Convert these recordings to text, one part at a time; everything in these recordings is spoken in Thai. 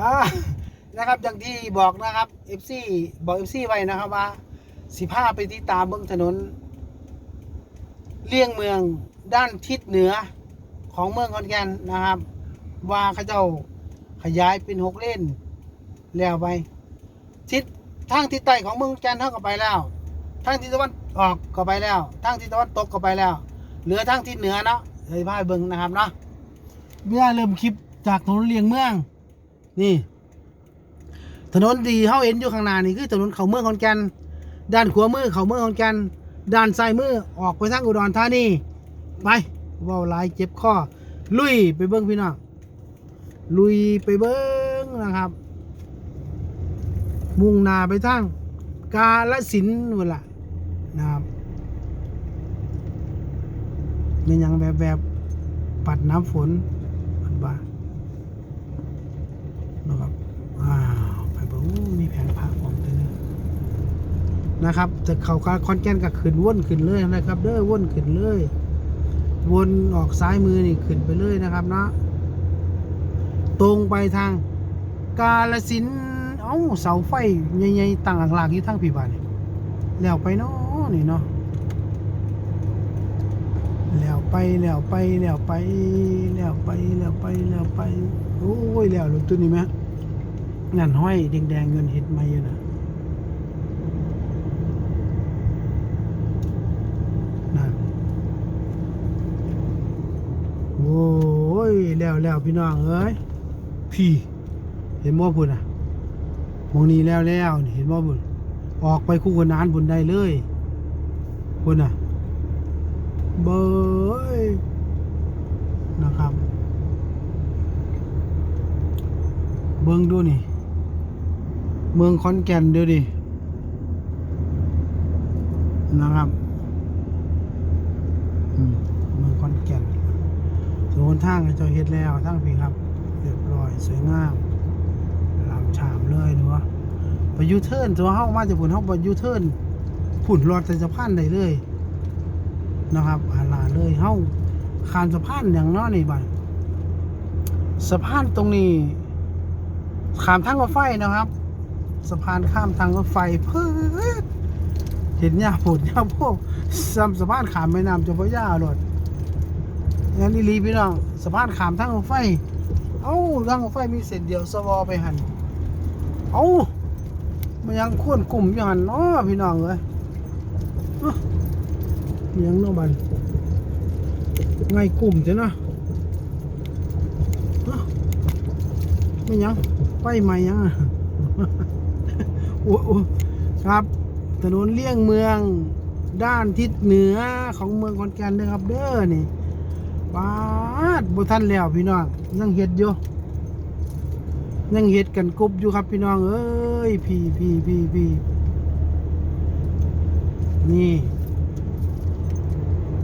อ่านะครับอย่างที่บอกนะครับ FC บอก FC ไว้นะครับว่าสิพาไปที่ตามเบื้องถนน เลี่ยงเมืองด้านทิศเหนือของเมืองขอนแก่นนะครับ ว่าเขาเจ้าขยายเป็นหกเลนแล้วไป ทิศทางทิศใต้ของเมืองขอนแก่นเท่ากับไปแล้วทางทิศตะวันออกก็ไปแล้วทางทิศตะวันตกก็ไปแล้ว เหลือทางทิศเหนือเนาะเลยพาไปเบิงนะครับเนาะเมื่อเริ่มคลิปจากถนนเลียงเมือง นี่ ถนนดีเฮาเห็นอยู่ข้างหน้านี่คือถนนเขาเมืองขอนแก่นด้านขวามือเขาเมืองขอนแก่นด้านซ้ายมือออกไปทางอุดรธานีไปเว้าหลายเจ็บคอลุยไปเบิ่งพี่น้องลุยไปเบิ่งนะครับ มุ่งหน้าไปทางกาลสินเวละนะครับมีหยังแบบแบบปัดน้ำฝนปัดบ้า นะครับอ้าวไปบ่งมีแผงผักของเต็มนะครับจะเขาคาคอนแกนก็ขึ้นวนขึ้นเลยนะครับ เด้อวนขึ้นเลย วนออกซ้ายมือนี่ขึ้นไปเลยนะครับเนาะตรงไปทางกาลสินเอ้าเสาไฟใหญ่ๆตั้งหลักๆอยู่ทางพี่บ้านนี่แล้วไปเนาะนี่เนาะแล้วไปแล้วไปแล้วไปแล้วไปแล้วไปแล้วไปโอ้ยแล้วรถตัวนี้ไหม งานห้อยแดงๆเงินเห็ดมาอยู่นะนั่นโอ้ยแล้วแล้วพี่น้องเอ้ยพี่ เห็นบ่พุ่นอะมองนี้แล้วแล้วเห็นบ่พุ่นออกไปคู่กับนานบุญได้เลยพุ่นอะเบยนะครับ เบิ่งดูนี่ เมืองขอนแก่นดูดิ นะครับเมืองขอนแก่นส่วนทางเจ้าเฮ็ดแล้วทางพี่ครับเรียบร้อยสวยงามลำชามเลยเนาะไปยูเทิร์นตัวเฮามาจากผุนเฮาไปยูเทิร์นผุนรอดแต่สะพานได้เลยนะครับอาลาเลยเฮาขามสะพานอย่างน้อนี่บัดสะพานตรงนี้ขามทางรถไฟนะครับ สะพานข้ามทางรถไฟเพิ่ดเห็นยาผดยาพวกซ้ำสะพานขามแม่น้ำเจ้าพระยาโลดงั้นอีหลีพี่น้องสะพานขามทางรถไฟ เอ้าทางรถไฟมีเส้นเดียวสวอไปหันเอ้ามันยังควรกลุ่มอยู่หันเนาะพี่น้องเอ้ยยังเนาะบันไงกลุ่มจ้ะนะไม่ยังไปใหม่ยังอะ โอ้โอ้ครับ ถนนเลี่ยงเมืองด้านทิศเหนือของเมืองขอนแก่นนะครับ เด้อนี่ปาดบ่ทันแล้วพี่น้องยังเฮ็ดอยู่ยังเฮ็ดกันกบอยู่ครับพี่น้อง เอ้ยพี่พี่พี่พี่นี่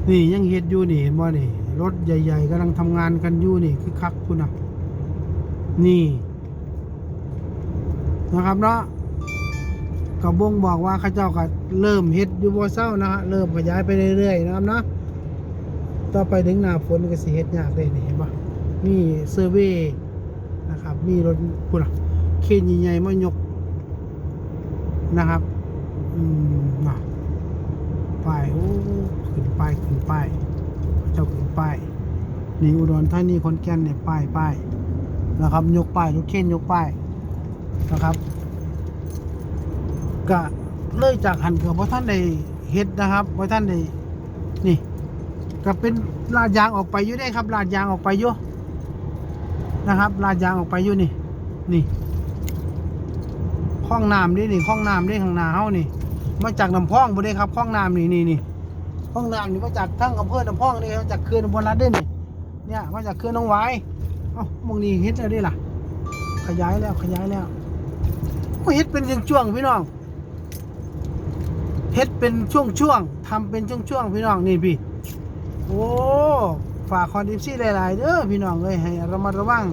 นี่ยังเฮ็ดอยู่นี่เห็นบ่นี่ รถใหญ่ ๆกำลังทำงานกันอยู่นี่คือคักคุณนะนี่ นะครับเนาะ กระบงบอกว่าข้าเจ้าก็เริ่มเฮ็ดอยู่บ่เศร้านะฮะเริ่มขยายไปเรื่อยๆนะครับเนาะต่อไปถึงหน้าฝนก็สิเฮ็ดยากเลยนี่เห็นบ่นี่เซอร์เวย์นะครับ มีรถพุ่นน่ะเคนใหญ่ๆมายกนะครับ อืมน่ะป้ายโอ้ขึ้นป้ายขึ้นป้ายเจ้าขึ้นป้ายนี่อุดรธานีขอนแก่นเนี่ยป้ายป้ายนะครับ ยกป้ายรถเข็นยกป้ายนะครับ ก็เลยจากหันเกือบว่าท่านได้เฮ็ดนะครับว่าท่านได้นี่ก็เป็นลาดยางออกไปอยู่ได้ครับ ลาดยางออกไปอยู่นะครับ ลาดยางออกไปอยู่นี่ นี่ห้องน้ำนี่นี่ห้องน้ำนี่ข้างหน้าเฮานี่ มาจากน้ำพองบ่ได้ครับห้องน้ำนี่นี่นี่ห้องน้ำนี่มาจากทั้งอำเภอน้ำพองนี่มาจากเขื่อนอุบลรัตน์นี่เนี่ยมาจากเขื่อนน้องหวายเอ้ามองนี่เฮ็ดแล้วได้ล่ะ ขยายแล้วขยายแล้วเฮ็ดเป็นช่วงพี่น้อง ฮ็ดเป็นช่วงๆทำเป็นช่วงๆพี่น้องนี่พี่ โอ้ฝากคอนดิฟซี่หลายๆเด้อพี่น้องเอ้ยให้ระมัดระวัง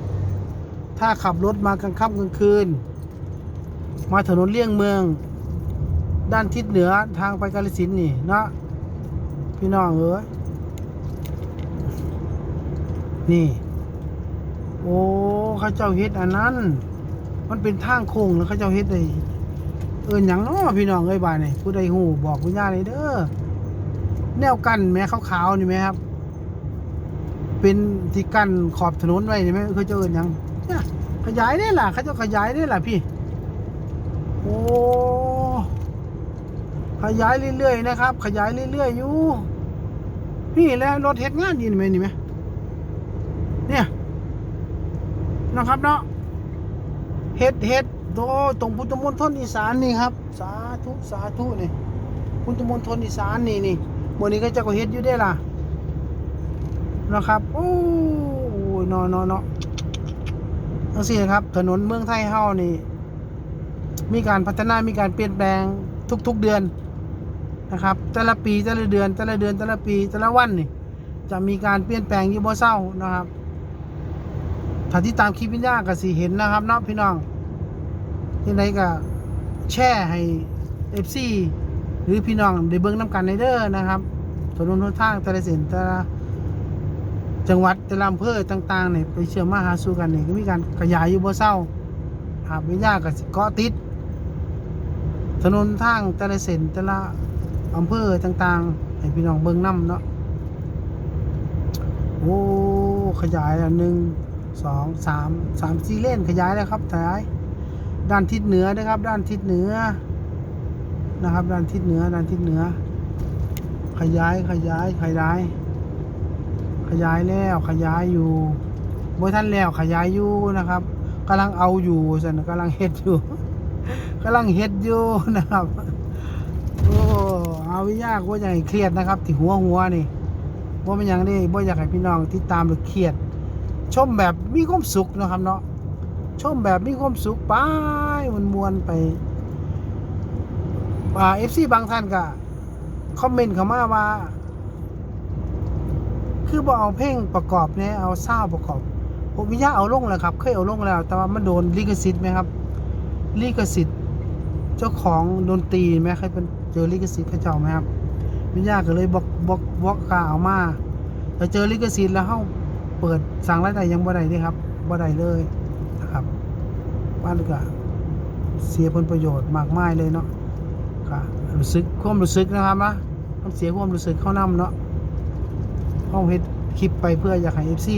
ถ้าขับรถมากลางค่ำกลางคืน มาถนนเลี่ยงเมือง ด้านทิศเหนือทางไปกาฬสินนี่เนาะพี่น้องเอ้ยนี่ โอ้เข้าเจ้าเฮ็ดอันนั้น มันเป็นทางโค้งแล้วเขาเจ้าเฮ็ดได้ เอิ้นหยังเนาะพี่น้องเอ้ยบาดนี่ผู้ใดฮู้บอกวิญญาณเลยเด้อแนวกั้นแม่ขาวๆนี่แม่ครับ เป็นที่กั้นขอบถนนไว้นี่แม่เขาจ้าเอิ้นหยังเนี่ยขยายได้ล่ะเขาจ้าขยายได้ล่ะพี่ โอ้ขยายเรื่อยๆนะครับ ขยายเรื่อยๆอยู่นี่แหละรถเฮ็ดงานยินไหมนี่ไหมเนี่ยนะครับเนาะเฮ็ดเฮ็ด โตตรงพุทธมณฑลอีสานนี่ครับ สาธุสาธุนี่พุทธมณฑลอีสานนี่นี่วันนี้ก็จะก็เฮ็ดอยู่ได้ล่ะนะครับโอ้ยเนอนเนาะทั้งสี่ครับ ถนนเมืองไทยเฮานี่ มีการพัฒนามีการเปลี่ยนแปลงทุก ๆเดือนนะครับ แต่ละปีแต่ละเดือน แต่ละเดือนแต่ละปีแต่ละวันนี่ จะมีการเปลี่ยนแปลงอยู่บ่เศร้านะครับถ้าที่ตามคลิปวิญญาก็สิเห็นนะครับเนาะพี่น้อง ที่ไหนก็แชร์ให้ FC หรือพี่น้องได้เบิ่งน้ำกันในเด้อนะครับถนนหนทางแต่ละเส้นแต่ละจังหวัดแต่ละอำเภอต่างๆเนี่ยไปเชื่อมมาหาสู่กันเนี่ยก็มีการขยายอยู่บ่เศร้าครับวิญญาก็สิเกาะติด ถนนทางแต่ละเส้นแต่ละอำเภอต่างๆให้พี่น้องเบิ่งนํเนาะโอ้ขยายแล้วหนึ่งสองสามสามสี่เลนขยายแล้วครับขยาย ด้านทิศเหนือนะครับ ด้านทิศเหนือนะครับ ด้านทิศเหนือ ด้านทิศเหนือ ขยายขยายขยาย ขยายแล้วขยายอยู่บ่ท่านแล้วขยายอยู่นะครับกำลังเอาอยู่สันกำลังเฮ็ดอยู่กำลังเฮ็ดอยู่นะครับโอ้เอาวิยากว่าอย่างเครียดนะครับที่หัวหัวนี่ว่าเป็นอย่างนี้ว่าอยากให้พี่น้องที่ตามหรือเครียด ชมแบบมีความสุขนะครับเนาะ ชมแบบมีความสุขไปมันมวนๆไปอ่าเอฟซีบางท่านก็คอมเมนต์เข้ามาว่า คือบ่เอาเพลงประกอบเนี่ยเอาซาวด์ประกอบผมวิญญาเอาลงแล้วครับ เคยเอาลงแล้ว แต่ว่ามันโดนลิขสิทธิ์ไหมครับลิขสิทธิ์เจ้าของดนตรีไหมเคยเป็นเจอลิขสิทธิ์เขาเจ้าไหมครับวิญญาก็เลยบอกบอกบอกกาเอามาแต่เจอลิขสิทธิ์แล้วเขาเปิดสั่งรายได้ยังบ่ได้เด้ครับบ่ได้เลย ครับว่านก็เสียผลประโยชน์มากมายเลยเนาะก็รู้สึกความรู้สึกนะครับนะมันเสียความรู้สึกเข้านํเนาะห้องเฮ็ดคลิปไปเพื่ออยากให้ FC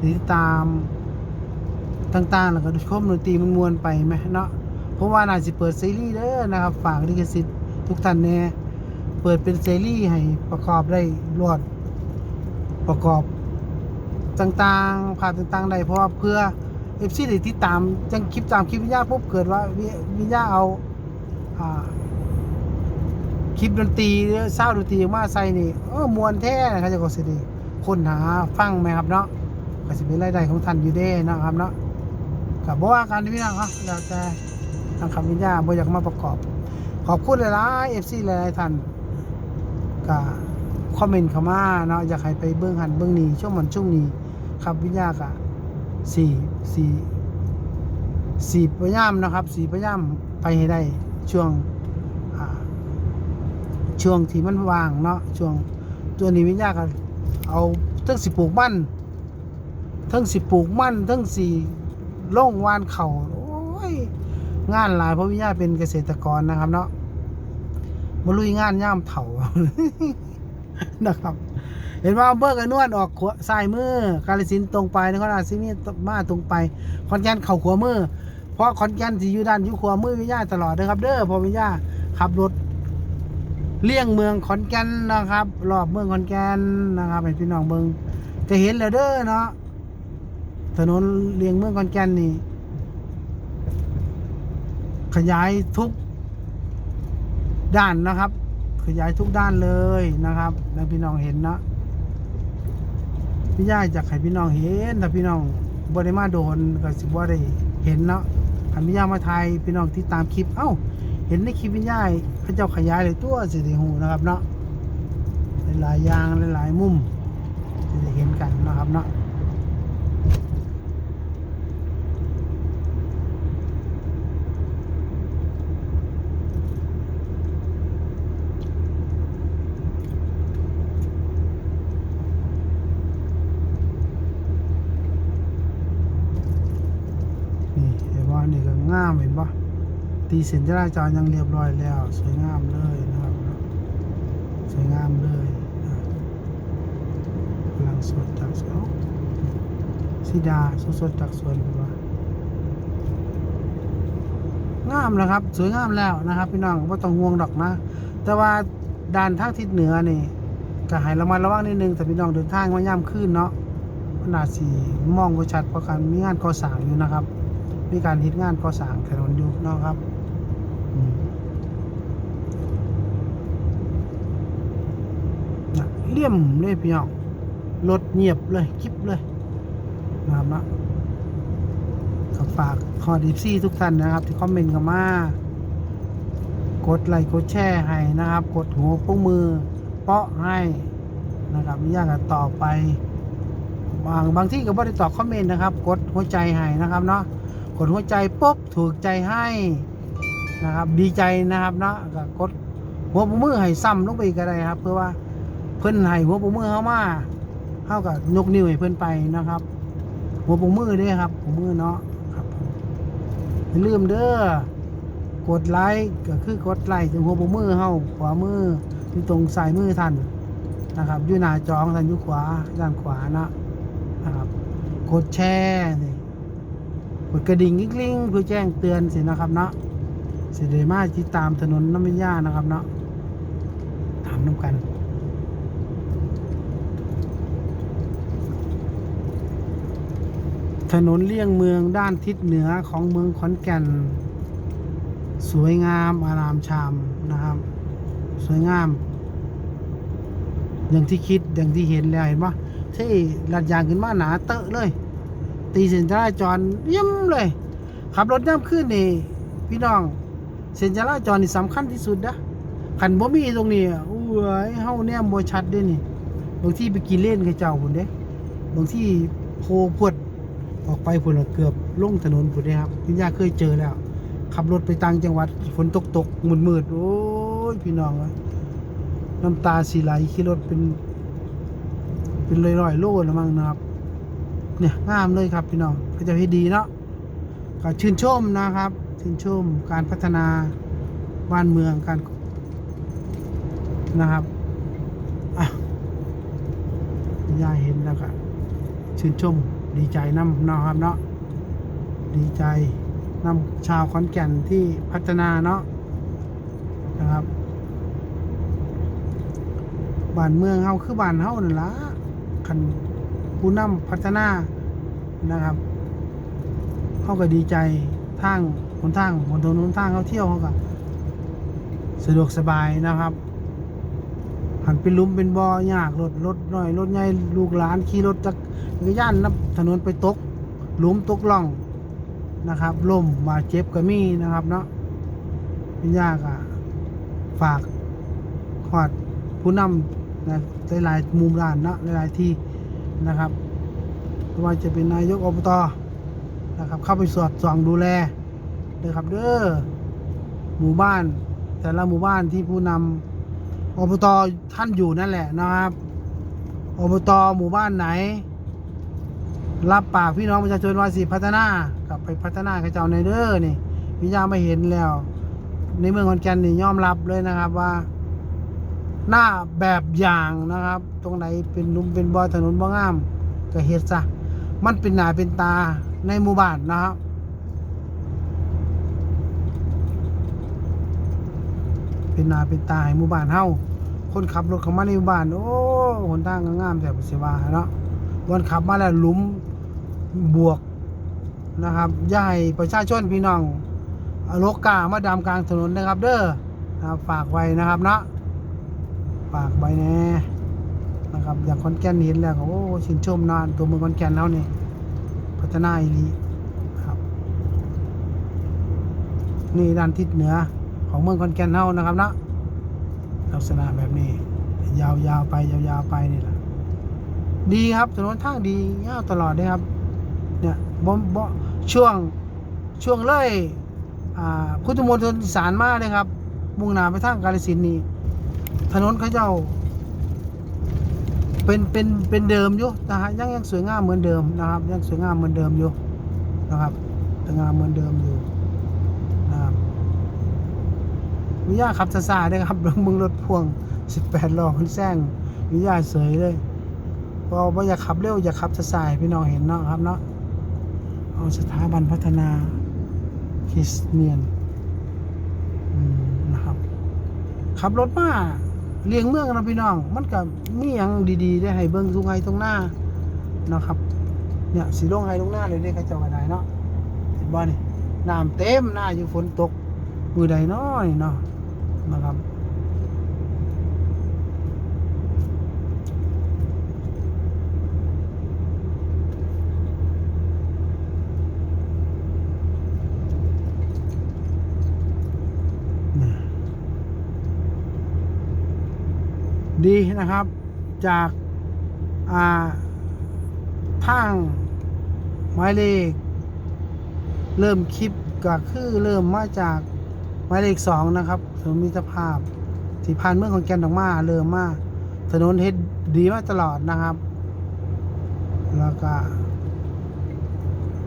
ติดตามต่างๆ แล้วก็คมดนตรีมันมวนไปไหมเนาะเพราะว่าน่าสิเปิดซีรีส์เด้อนะครับ ฝากลิขสิทธิ์ทุกท่านแน่เปิดเป็นซีรีส์ให้ประกอบได้รวดประกอบต่างๆภาพต่างๆได้เพราะว่าเพื่อ FC ได้ติดตามจังคลิปตามคลิปวิญญาปุ๊บเกิดว่าวิวิญญาเอาอ่าคลิปดนตรีเศร้าดนตรีมาใส่นี่เออมวนแท้นะครับจะก็สิดีค้นหาฟังไหมครับเนาะก็สิเป็นรายได้ของท่านอยู่เด้นะครับเนาะกับบ่ว่ากันพี่น้องเนาะแล้วแต่ทางคำวิญญาบอยากมาประกอบ ขอบคุณหลายๆ FC หลายๆท่านก็คอมเมนต์เข้ามาเนาะอยากให้ไปเบื้องหันเบื้องนี้ช่วงมันช่วงนี้ครับวิญญาก็ สี่สี่สี่พยายามนะครับสี่พยายามไปให้ได้ช่วงช่วงที่มันว่างเนาะช่วงตัวนี้วิญญาก็เอาตั้งสิปลูกมั่นทั้งสิปลูกมั่นทั้งสิล่งวานเขา่าโอ้ยงานหลายเพราะวิญญาเป็นเกษตรกรนะครับเนาะมาลุยงานย่ามเถา นะครับ เห็นว่าอำเบอกันนวดออกขวาซ้ายมือกาลสินตรงไปนครราชสีมามาตรงไปขอนแก่นเข่าขวามือ เพราะขอนแก่นที่อยู่ด้านยู่ขวามือวิญญาตลอดนะครับ เด้อพอวิญญาขับรถเลี่ยงเมืองขอนแก่นนะครับ รอบเมืองขอนแก่นนะครับให้พี่น้องเบิงจะเห็นแล้วเด้อเนาะถนนเลียงเมืองขอนแก่นนี่ขยายทุกด้านนะครับ ขยายทุกด้านเลยนะครับแล้วพี่น้องเห็นนะพี่ย่าจากให้พี่น้องเห็นถ้าพี่น้องบริมาโดนก็สิบ่ได้เห็นเนาะถ้าพี่ย่ามาไทยพี่น้องที่ตามคลิปเอ้า เห็นในคลิปพี่ย่าเขาเจ้าขยายเลยตัวสิได้หูนะครับเนาะหลายอย่างหลายมุมจะได้เห็นกันนะครับเนาะ นี่เห็นว่านี่ก็ งามเห็นปะตีเส้นจราจรยังเรียบร้อยแล้ว สวยงามเลยนะครับ สวยงามเลยกำลังสดจากสวนสีดาสดสดจากสวนผมว่างามนะครับ สวยงามแล้วนะครับ พี่น้องว่าต้องห่วงดอกนะ แต่ว่าด้านทางทิศเหนือนี่ก็ให้ระมัดระวังนิดนึงแต่พี่น้องเดินทางมาย่ำขึ้นเนาะมันาจสีมองบ่ชัดเพราะการมีงานก่อสร้างอยู่นะครับ มีการทิศงานก่อสร้างถนนอยู่นะครับเลี่ยมเลยพี่น้องรถเงียบเลยคลิปเลยนะครับนะก็ฝากขอดีซี่ทุกท่านนะครับ ที่คอมเมนต์กันมากดไลค์กดแชร์ให้นะครับ กดหัวปุ้งมือเปาะให้นะครับมีย่างกันต่อไป บางบางที่ก็บ่ได้ตอบคอมเมนต์นะครับ กดหัวใจให้นะครับเนาะ กดหัวใจปุ๊บถูกใจให้นะครับ ดีใจนะครับเนาะก็กดหัวปุ้งมือให้ซ้ำลงไปก็ได้ครับ เพื่อว่าเพิ่นให้หัวปุ้งมือเข้ามาเข้ากับยกนิ้วให้เพิ่นไปนะครับ หัวปุงมือด้วยครับปุงมือเนาะครับอย่าลืมเด้อกดไลค์ก็คือกดไลค์ถึงหัวปุงมือเฮาขวามืออยู่ตรงซ้ายมือท่านนะครับอยู่หน้าจอของท่านอยู่ขวาด้านขวานะนะครับ กดแชร์ กดกระดิ่งกลิ้งเพื่อแจ้งเตือนสินะครับเนาะสิเดมาติดตามถนนน้ำมันยานะครับเนาะถามน้ำกันถนนเลี่ยงเมืองด้านทิศเหนือของเมืองขอนแก่น สวยงามอารามชามนะครับ สวยงาม อย่างที่คิดอย่างที่เห็นแล้วเห็นปะที่ลัดยางขึ้นมาหนาเตอะเลย ตีเส้นจราจรเยี่ยมเลย ขับรถย่ำขึ้นนี่ พี่น้อง เส้นจราจรนี่สำคัญที่สุดนะขันบ่มีตรงนี้อุ้ยเฮาแนมบ่ชัดด้นี่บางที่ไปกินเล่นกับเจ้าพุ่นเด้ บางที่โพพวดออกไปพุ่นละเกือบลงถนนพุ่นเด้ครับพี่ยาเคยเจอแล้ว ขับรถไปต่างจังหวัดฝนตกตกมืดมืดๆโอ้ยพี่น้องน้ำตาสีไหลขี่รถเป็น เป็นร้อยๆโลแล้วมั้งนะครับ เนี่ยงามเลยครับพี่น้องก็จะให้ดีเนาะก็ชื่นชมนะครับ ชื่นชมการพัฒนาบ้านเมืองการนะครับอะยายเห็นแล้วก็ชื่นชมดีใจน้ำเนาะครับเนาะดีใจน้ำชาวขอนแก่นที่พัฒนาเนาะนะครับบ้านเมืองเฮาคือบ้านเฮานั่นละคัน ผู้นำพัฒนานะครับเขาก็ดีใจทางหนทางบนถนนหนทางเขาเที่ยวเขาก็สะดวกสบายนะครับ หันเป็นลุมเป็นบ่อยากรถรถน้อยรถใหญ่ลูกหลานขี่รถจักรยานนับถนนไปตกหลุมตกล่องนะครับล่มบาดเจ็บก็มีนะครับเนาะเป็นยากอะฝากขอดผู้นำนะหลายๆมุมด้านเนาะหลายๆที่ นะครับไม่ว่าจะเป็นนายกอบตนะครับ เข้าไปสอดส่องดูแลเด้อครับเด้อหมู่บ้าน แต่ละหมู่บ้านที่ผู้นำอบตท่านอยู่นั่นแหละนะครับอบตหมู่บ้านไหน รับปากพี่น้องประชาชนว่าสิพัฒนากลับไปพัฒนาให้เจ้าในเด้อนี่พี่ยาไม่เห็นแล้ว ในเมืองขอนแก่นนี่ยอมรับเลยนะครับว่า หน้าแบบอย่างนะครับ ตรงไหนเป็นลุมเป็นบ่อถนนบ่งามก็เฮ็ดซะมันเป็นหน้าเป็นตาในหมู่บ้านนะครับเป็นหนาเป็นตาให้หมู่บ้านเฮาคนขับรถเข้ามาในหมู่บ้านโอ้หนทางก็งามแต่บ่สิว่าเนาะวันขับมาแล้วหลุมบวกนะครับย่าให้ประชาชนพี่น้องเอารถกามาดามกลางถนนนะครับ เด้อนะฝากไว้นะครับเนาะ ฝากไว้แน่นะครับอย่างคอนแก่นเห็นแล้วก็โอ้ชื่นชมนะตัวเมืองคอนแก่นเฮานี่พัฒนาอีหลีครับ นี่ด้านทิศเหนือของเมืองคอนแก่นเฮานะครับนะลักษณะแบบนี้ ยาวๆไปยาวๆไปนี่แหละดีครับถนนทางดียาวตลอดเลยครับเนี่ยบ่บ่ช่วงช่วงเลยอ่าพุทธมณฑลสานมาเลยครับมุ่งหน้าไปทางกาฬสินธุ์นี่ ถนนเขาเจ้า เป็นเป็นเป็นเดิมอยู่นะฮะยังยังสวยงามเหมือนเดิมนะครับ ยังสวยงามเหมือนเดิมอยู่นะครับสวยงามเหมือนเดิมอยู่นะครับวิญญาขับซาซาได้ครับเบิ้งเบิ้งรถพ่วง 18ล้อมันแซงวิญญาเสยเลยพอว่าอย่าขับเร็วอย่าขับซาซาพี่น้องเห็นเนาะครับเนาะเอาสถาบันพัฒนาคริสเตียน ขับรถมาเลี้ยงเมืองนะพี่น้อง มันก็มีอย่างดีๆ ได้ให้เบิ้งทุกไงตรงหน้านะครับ เนี่ยสีลงไงลงหน้าเลยได้กระเจ้ากระไดเนาะเห็นบ่นี่น้ำเต็มหน้าอยู่ฝนตกมือใดน้อยเนาะนะครับ ดีนะครับ จากอ่าทางหมายเลข เริ่มคลิปก็คือเริ่มมาจากหมายเลขสองนะครับถนนมิตรภาพที่ผ่านเมืองของแกนดอกมาเริ่มมาถนนเฮ็ดดีมาตลอดนะครับ แล้วก็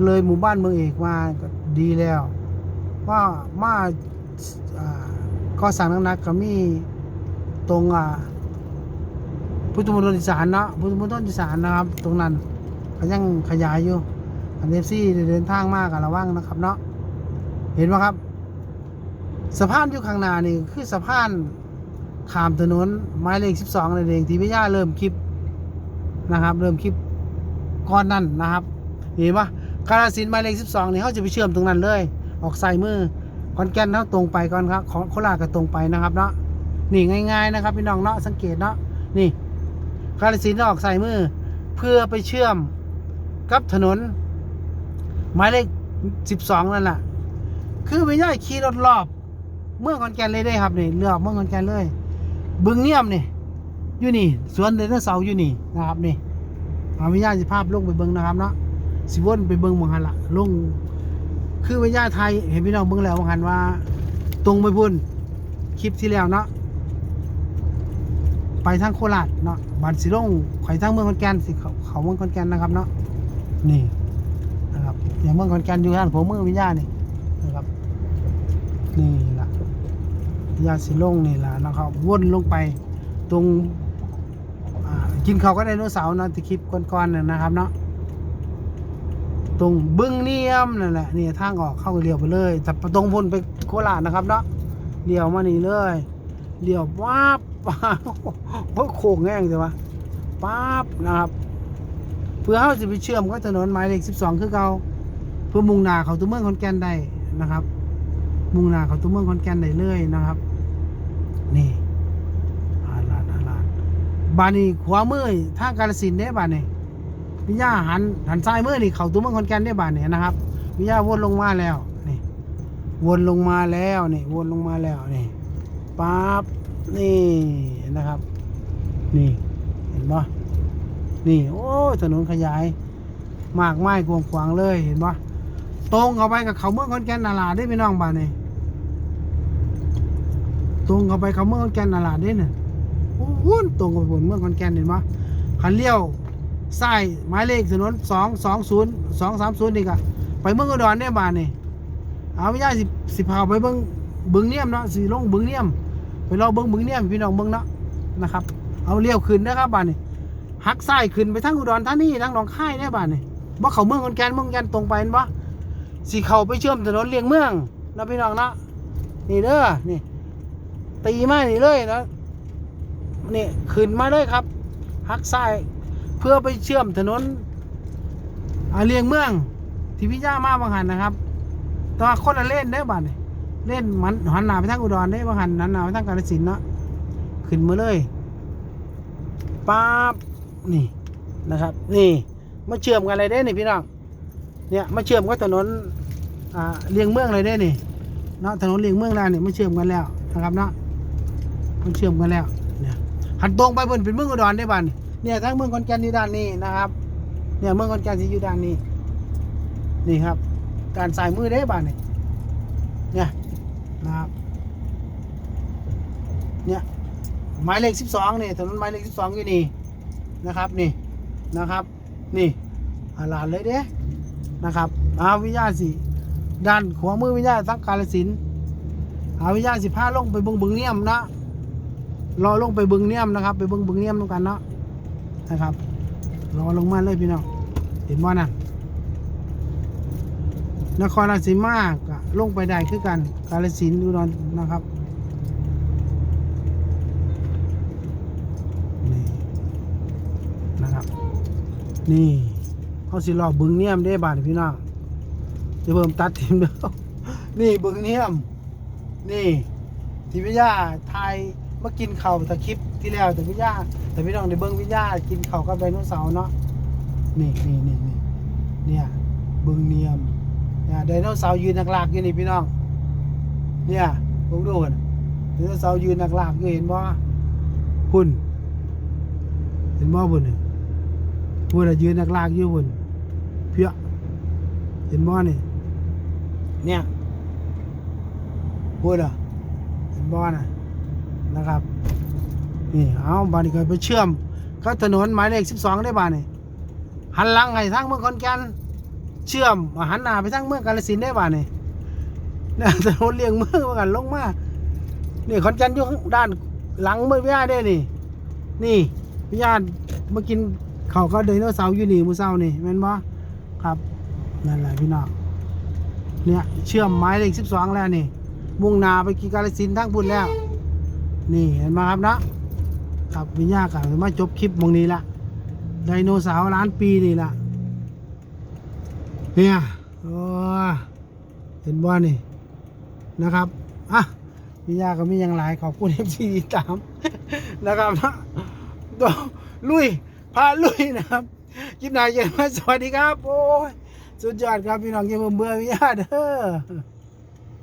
เลยหมู่บ้านเมืองเอกมาก็ดีแล้ว ว่ามาอ่าก็สั่งนักๆก็มีตรงอ่า พุทธมณฑลอีสานเนาะพุทธมณฑลอีสานนะครับ ตรงนั้นก็ยังขยายอยู่ อันเอฟซีเดินทางมากระวังนะครับเนาะเห็นไหมครับ สะพานอยู่ข้างหน้านี่คือสะพานขามถนนหมายเลข 12นั่นเองที่พี่ย่าเริ่มคลิปนะครับ เริ่มคลิปก่อนนั้นนะครับเห็นปะกาลสินธุ์หมายเลข 12นี่เขาจะไปเชื่อมตรงนั้นเลย ออกซ้ายมือคอนแกนเขาตรงไปก่อนครับของโคราชก็ตรงไปนะครับเนาะนี่ง่าย ๆนะครับพี่น้องเนาะสังเกตเนาะนี่ กาลสินออกใส่มือ เพื่อไปเชื่อมกับถนน หมายเลขสิบสองนั่นแหละคือไม่ใช่ขี่รถรอบเมืองขอนแก่นเลยได้ครับนี่เลือกเมืองขอนแก่นเลย บึงเนียมนี่อยู่นี่สวนไดนเสาอยู่นี่นะครับนี่เอาวิญญาณสิภาพลงไปเบิ่งนะครับเนาะสิวนไปเบิ่งมังหันละลงคือวิญญาณไทยเห็นพี่น้องเบิ่งแล้วมังหันว่า ตรงไปพุ่นคลิปที่แล้วเนาะ ไปทางโคราชเนาะบันสิลงไข่ทางเมืองขอนแก่นสิเขาเขาเมืองขอนแก่นนะครับเนาะนี่นะครับอย่างเมืองขอนแก่นอยู่ทางผมเมืองวิญญาณนี่นะครับนี่ล่ะวิญญาสิลงนี่ล่ะนะครับวนลงไปตรงกินข้าก็ไดโนเสาร์เนาะที่คลิปก่อนๆน่ะนะครับเนาะตรงบึงเนียมนั่นแหละนี่ทางออกเข้าเลี้ยวไปเลยแต่ตรงพ้นไปโคราชนะครับเนาะเลี้ยวมานี่เลยเลี้ยวว้าบ ป้าบโอ้โค้งแง่งใช่ปะป๊าบนะครับ เพื่อเขาจะไปเชื่อมกับถนนหมายเลข12คือเก่าเพื่อมุ่งหน้าเขาตัวเมืองขอนแก่นได้นะครับ มุ่งหน้าเขาตัวเมืองขอนแก่นได้เลยนะครับ นี่อาลาดอาลาดบานนี้ขวามือทางกาลสินธุ์เด้บานนี้วิญญาหันหันซ้ายมือนี่เขาตัวเมืองขอนแก่นได้บานนี้นะครับวิญญาวนลงมาแล้วนี่วนลงมาแล้วนี่วนลงมาแล้วนี่ป๊าบ นี่นะครับ นี่เห็นปะนี่โอ้ถนนขยาย มากไม้กวงขวางๆเลยเห็นปะตรงเข้าไปกับเขาเมืองขอนแก่นนาลาได้พี่น้องบ้านนี่ตรงเข้าไปเขาเมืองขอนแก่นนาลาได้เนี่ยโอ้โหตรงกับบนเมืองขอนแก่นเห็นปะคันเลี้ยวซ้ายหมายเลขถนนสองสองศูนย์สองสามศูนย์นี่กะไปเมืองอุดรเนี่ยบ้านนี่เอาไม่ยากสิสิพาไปเบิ้งบึงเนียมเนาะสิลงบึงเนียม ไปรอเบิ้งบึงเนี่ยพี่น้องเบิ้งเนาะนะครับ เอาเลี้ยวขึ้นนะครับบ้านนี่หักซ้ายขึ้นไปทั้งอุดรธานีทั้งหนองคายได้บ้านนี่บ่เขาเมืองขอนแก่นเมืองขอนแก่นตรงไปเห็นบ่สิเขาไปเชื่อมถนนเลียงเมืองนะพี่น้องเนาะนี่เด้อนี่ ตีมานี่เลยนะนี่ขึ้นมาเลยครับหักซ้ายเพื่อไปเชื่อมถนนอาเลียงเมือง ที่พี่ย่ามาบางหันนะครับแต่ว่าคนละเล่นได้บ้านนี่ เล่นมันหันหน้าไปทางอุดรได้บางหันหันหน้าไปทางกาฬสินธุ์เนาะขึ้นมาเลยป๊าบนี่นะครับ นี่มาเชื่อมกันเลยได้นี่พี่น้องเนี่ยมาเชื่อมกับถนนอ่าเลียงเมืองเลยได้นี่เนาะถนนเลียงเมืองแล้วนี่มาเชื่อมกันแล้วนะครับเนาะมันเชื่อมกันแล้วเนี่ยหันตรงไปบนเป็นเมืองอุดรได้บ้านเนี่ยทั้งเมืองขอนแก่นอยู่ด้านนี้นะครับ เนี่ยเมืองขอนแก่นที่อยู่ด้านนี้ นี่ครับ การสายมือได้บ้านนี่เนี่ย นะครับ เนี่ยหมายเลขสิบสองนี่ถนนหมายเลขสิบสองอยู่นี่นะครับนี่นะครับ นี่อาลานเลยเด้นะครับอาวิญญาณสิด้านขวามือวิญญาณทั้งกาลสินธุ์หาวิญญาณสิพาลงไปบิ่งบิ่งเนียมนะรอลงไปบิ่งเนียมนะครับ ไปบิ่งบิ่งเนียมนำกันเนาะนะครับรอลงมาเลยพี่น้องเห็นว่านะนครราชสีมาก ลงไปได้คือกันกาฬสินธุ์อุดรนะครับนี่นะครับ นี่เขาสิรอบึงเนียมได้บาดพี่น้องจะเพิ่มตัดทิมเด้อนี่บึงเนียม นี่ทีพี่ย่าทายมากินเข้าตะคลิปที่แล้วแต่พี่ยาแต่พี่น้องได้เบิ่งพี่ยากินเข้ากับไดโนเสาร์เนาะนี่นี่นี่นี่เนี่ยบึงเนียม เนี่ยไดโนเสาร์ยืนหนักลากอยู่นี่พี่น้อง เนี่ยผมดูกันไดโนเสาร์ยืนหนักลากอยู่เห็นบ่คุณเห็นบ่บุญนี่บุญอะยืนหนักลากอยู่บุญเพี้ยเห็นบ่นี่เนี่ยบุญอะเห็นบ่น่ะนะครับ นี่ เอาบานนี้ก็ไปเชื่อม ก็ถนนหมายเลขสิบสองได้บานนี่หันหลังให้ทางเมืองขอนแก่น เชื่อมหันหน้าไปทางเมืองกาฬสินได้บ่านนี่เนี่ยถนนเลี่ยงเมืองว่ากันลงมานี่ขอนแก่นอยู่ด้านหลังเมืองวิยาได้นี่ นี่พี่ญาติมากินเขาก็ไดโนเสาร์อยู่นี่มือเช้านี่แม่นบ่ครับนั่นแหละพี่น้องเนี่ยเชื่อมไม้เลข12แล้วนี่มุ่งนาไปกีกาลสินทั้งพุ่นแล้ว นี่เห็นไหมครับนะครับพี่ญาติก็มาจบคลิปมองนี้ละไดโนเสาร์ล้านปีนี่ละ เนี่ยโอ้เห็นบ่นี่นะครับอะพี่ยาก็มีอย่างหลายขอบคุณที่ติดตามนะครับนะตัวลุยพาลุยนะครับคลิปหน้าเย็นมาสวัสดีครับ โอ้ยสุดยอดครับพี่น้องเยังเบื่อพี่ยาเด้อ